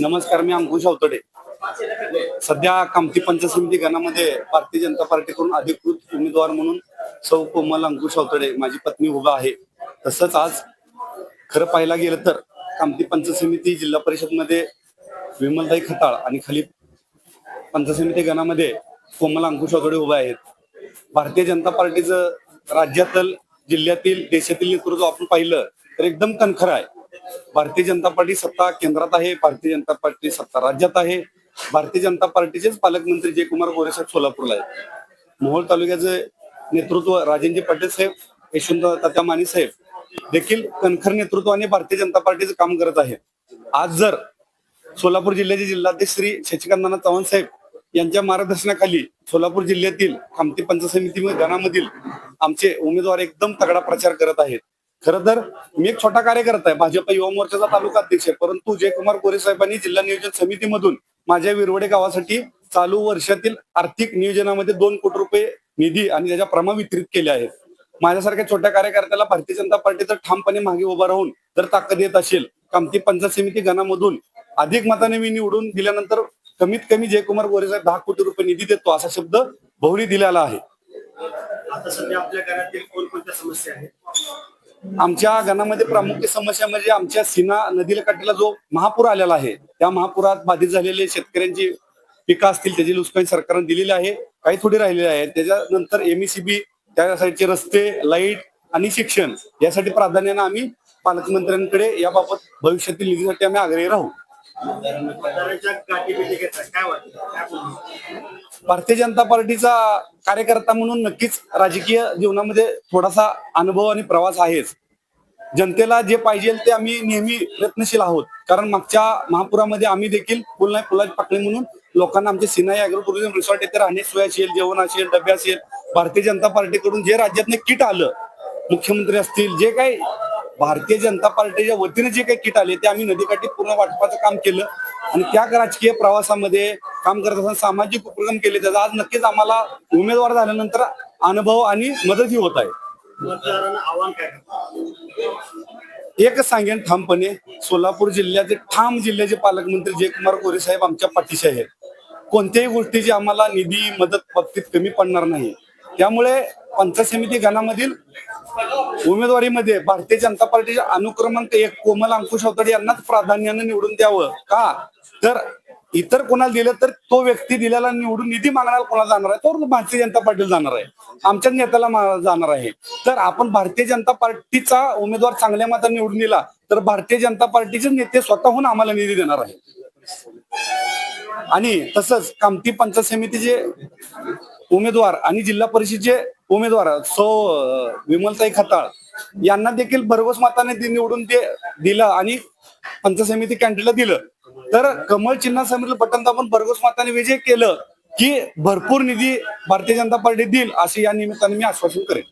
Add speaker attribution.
Speaker 1: नमस्कार मी अंकुश अवतडे. सध्या कामती पंचायत समिती गणामध्ये भारतीय जनता पार्टीकडून अधिकृत उमेदवार म्हणून सौ कोमल अंकुश अवतडे माझी पत्नी उभा आहे. तसंच आज खरं पाहायला गेलं तर कामती पंचायत समिती जिल्हा परिषदमध्ये विमलताई खताळ आणि खाली पंचायत समिती गणामध्ये कोमल अंकुश अवतडे उभे आहेत. भारतीय जनता पार्टीचं राज्यातील जिल्ह्यातील देशातील नेतृत्व आपण पाहिलं तर एकदम कणखर आहे. भारतीय जनता पार्टी सत्ता केंद्रात आहे भारतीय जनता पार्टी सत्ता राज्यात आहे. भारतीय जनता पार्टीचेच पालकमंत्री जयकुमार गोरे साहेब सोलापूरला आहेत. मोहोळ तालुक्याचे नेतृत्व राजेंद्र पाटील साहेब यशवंत तात्या माने साहेब देखील कणखर नेतृत्वाने भारतीय जनता पार्टीचं काम करत आहे. आज जर सोलापूर जिल्ह्याचे जिल्हाध्यक्ष श्री शशिकांत नाना चव्हाण साहेब यांच्या मार्गदर्शनाखाली सोलापूर जिल्ह्यातील खामती पंचायत समिती गणामधील आमचे उमेदवार एकदम तगडा प्रचार करत आहेत. खरं तर मी एक छोटा कार्यकर्ता आहे. भाजप युवा मोर्चाचा तालुका अध्यक्ष आहे. परंतु जयकुमार गोरे साहेबांनी जिल्हा नियोजन समितीमधून माझ्या विरवडे गावासाठी चालू वर्षातील आर्थिक नियोजनामध्ये दोन कोटी रुपये निधी आणि त्याच्या प्रमा वितरित केले आहेत. माझ्यासारख्या छोट्या कार्यकर्त्याला भारतीय जनता पार्टी जर ठामपणे मागे उभा राहून जर ताकद येत असेल कामती पंचायत समिती गणामधून अधिक मताने मी निवडून दिल्यानंतर कमीत कमी जयकुमार गोरे साहेब दहा कोटी रुपये निधी देतो असा शब्द भवनी दिलेला आहे.
Speaker 2: आता सध्या आपल्या घरातील कोणकोणत्या समस्या आहेत?
Speaker 1: आमच्या गणामध्ये प्रामुख्य समस्या म्हणजे आमच्या सीना नदीला काठीला जो महापूर आलेला आहे त्या महापुरात बाधित झालेले शेतकऱ्यांची पिकं असतील त्याची नुकसान सरकारने दिलेली आहे काही थोडी राहिलेली आहे. त्याच्यानंतर एमईसीबी त्या साईडचे रस्ते लाइट आणि शिक्षण यासाठी प्राधान्याने आम्ही पालकमंत्र्यांकडे याबाबत भविष्यातील निधीसाठी आम्ही आग्रही राहू. भारतीय जनता पार्टीचा कार्यकर्ता म्हणून नक्कीच राजकीय जीवनामध्ये थोडासा अनुभव आणि प्रवास आहेच. जनतेला जे पाहिजे ते आम्ही नेहमी प्रयत्नशील आहोत. कारण मागच्या महापुरामध्ये आम्ही देखील पुल नाही फुलाची पाकळी म्हणून लोकांना आमचे सिनाई अॅग्रो टुरिझम रिसॉर्ट येथे राहणे सोय असेल जेवण असेल डबे असेल. भारतीय जनता पार्टीकडून जे राज्यातनं किट आलं मुख्यमंत्री असतील जे काही भारतीय जनता पार्टीच्या वतीने जे काही किट आले ते आम्ही नदीकाठी पूर्ण वाटपाचं काम केलं. आणि त्या राजकीय प्रवासामध्ये काम करत असताना सामाजिक उपक्रम केले त्याचा आज नक्कीच आम्हाला उमेदवार झाल्यानंतर अनुभव आणि मदतही होत आहे. एकच सांगेन ठामपणे सोलापूर जिल्ह्याचे ठाम जिल्ह्याचे पालकमंत्री जयकुमार गोरे साहेब आमच्या पाठीशी आहेत. कोणत्याही गोष्टीची आम्हाला निधी मदत बाबतीत कमी पडणार नाही. त्यामुळे पंचायत समिती गणामधील उमेदवारीमध्ये भारतीय जनता पार्टीच्या अनुक्रमांक एक कोमल अंकुश अवतडे यांनाच प्राधान्याने निवडून द्यावं का? तर इतर कोणाला दिलं तर तो व्यक्ती दिलेला निवडून निधी मागणार कोणाला जाणार आहे? तो भारतीय जनता पार्टीला जाणार आहे. आमच्याच नेत्याला जाणार आहे. तर आपण भारतीय जनता पार्टीचा उमेदवार चांगल्या मताने निवडून दिला तर भारतीय जनता पार्टीचे नेते स्वतःहून आम्हाला निधी देणार आहे आणि तसंच कामती पंचायत समितीचे उमेदवार आणि जिल्हा परिषदचे उमेदवार सो विमलताई खताळ यांना देखील भरघोस मताने निवडून ते दिलं आणि पंचायत समिती कॅन्टीनला दिलं. तर कमळ चिन्हासमोर बटन दाबून भरघोस माताने विजय केलं की भरपूर निधी भारतीय जनता पार्टी देईल असे या निमित्ताने मी आश्वासन करेन.